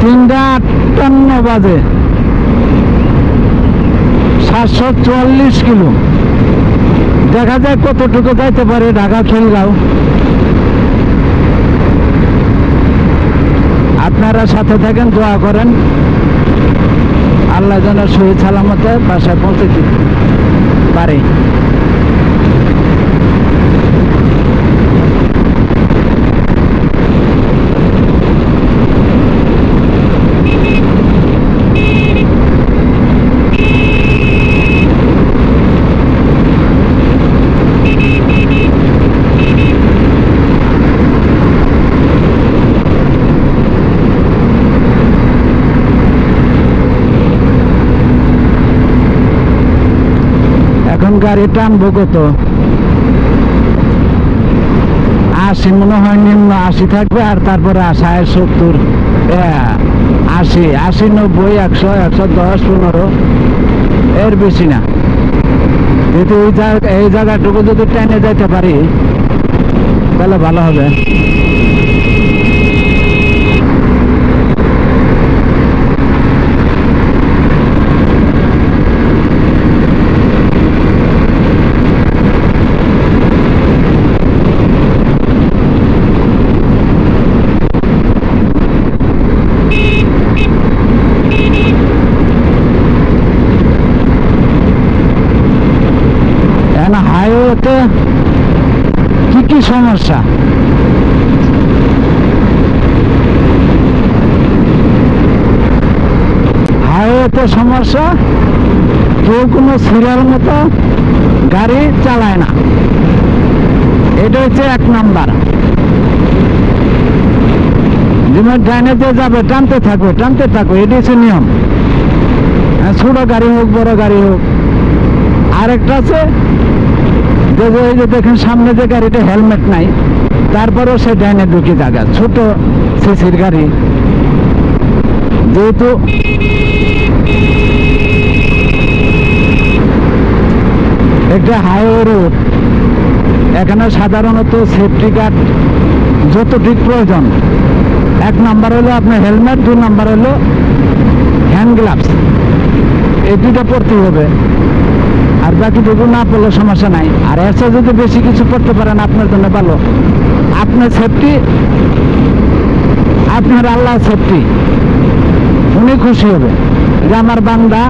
তিনটা আটান্ন বাজে। সাতশো চুয়াল্লিশ কিলো। দেখা যায় কতটুকু যাইতে পারে ঢাকা খিলগাঁও। আপনারা সাথে থাকেন, দোয়া করেন। আল্লাহ যেন শহীদ সালামতে বাসায় পৌঁছে দিতে পারে এখন গাড়ি টানবো কত? আশি মনে হয় নিম্ন আশি থাকবে আর তারপরে ষাট সত্তর। আশি আশি, নব্বই, একশো একশো দশ, পনেরো। এর বেশি না। কিন্তু এই জায়গা এই জায়গাটুকু যদি টেনে যেতে পারি, তাহলে ভালো হবে এখন হাইওয়েতে কি সমস্যা? হাইওয়েতে সমস্যা কেউ কোনো সিরিয়াল মতো গাড়ি চালায় না। এটা হচ্ছে এক নাম্বার। যেমন যে যাবে টানতে থাকবে টানতে থাকবে এটা হচ্ছে নিয়ম। হ্যাঁ, ছোট গাড়ি হোক বড় গাড়ি হোক। আরেকটা আছে যে যে দেখেন সামনে যে গাড়িটা হেলমেট নাই, তারপরেও সে ডাইনে ঢুকে জায়গা, ছোট সিসির গাড়ি। যেহেতু একটা হাইওয়ে রোড, এখানে সাধারণত সেফটি গার্ড যতটুক প্রয়োজন। এক নাম্বার হলো আপনার হেলমেট, দু নাম্বার হলো হ্যান্ড গ্লাভস এই দুটা পড়তেই হবে। আর বাকি বাকিটুকু না পড়লে সমস্যা নাই। আর এসে যদি বেশি কিছু করতে পারেন, আপনার জন্য ভালো। আপনার সেফটি আপনার আল্লাহ সেফটি উনি খুশি হবে। যে আমার বান্দা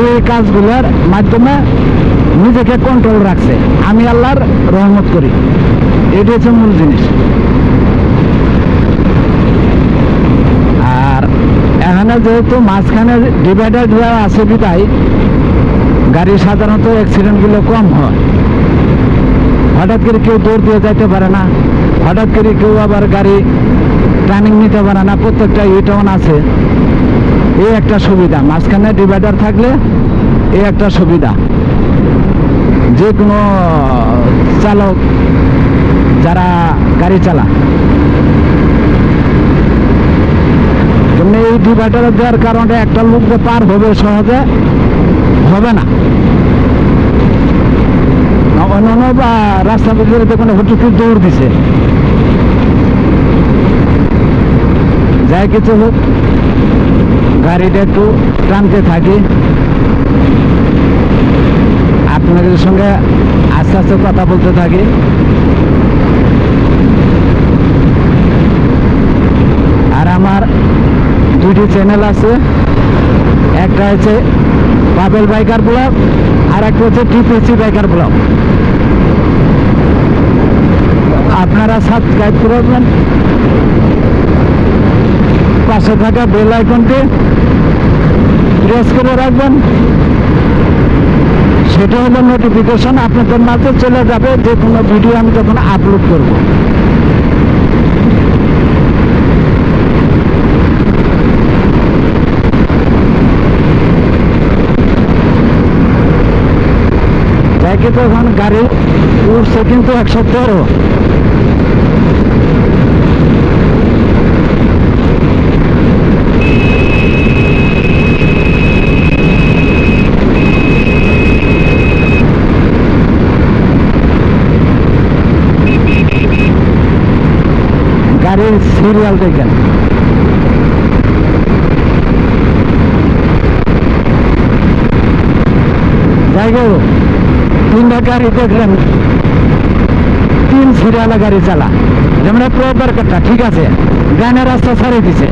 এই কাজগুলোর মাধ্যমে নিজেকে কন্ট্রোল রাখছে। আমি আল্লাহর রহমত করি। এটি হচ্ছে মূল জিনিস। আর এখানে যেহেতু মাঝখানে ডিভাইডার দেওয়া আছে বিদায় গাড়ি সাধারণত অ্যাক্সিডেন্টগুলো কম হয়। হঠাৎ করে কেউ দৌড় দিয়ে যাইতে পারে না, হঠাৎ করে কেউ আবার গাড়ি টার্নিং নিতে পারে না, প্রত্যেকটা ইউটার্ন আছে। এই একটা সুবিধা, মাঝখানে ডিভাইডার থাকলে এই একটা সুবিধা। যে কোনো চালক যারা গাড়ি চালা এই ডিভাইডার দেওয়ার কারণে একটা লোক পার হবে সহজে হবে না। অন্যান্য বা রাস্তা ভিতরে দেখুন হুটুটু দৌড় দিছে। যাই কিছু হোক গাড়িটা একটু টানতে থাকি। আপনাদের সঙ্গে আস্তে আস্তে কথা বলতে থাকি। আর আমার দুটি চ্যানেল আছে। একটা হচ্ছে বাবেল বাইকার ব্লগ আর একটা হচ্ছে টিপিসি বাইকার ব্লগ আপনারা সাবস্ক্রাইব করবেন পাশে থাকা বেল আইকনটি প্রেস করে রাখবেন। সেটা হলো নোটিফিকেশন আপনাদের মাঝে চলে যাবে যে কোনো ভিডিও আমি যখন আপলোড করব। ব্যাগে তো এখন গাড়ি উঠছে কিন্তু একশো তেরো গাড়ির সিরিয়াল দেখেন। যাই গো। তিনটা গাড়ি দেখলেন, তিন সিরিয়ালা গাড়ি চালা। যেমন প্রপার দরকারটা ঠিক আছে। গানের রাস্তা ছাড়িয়ে দিছে।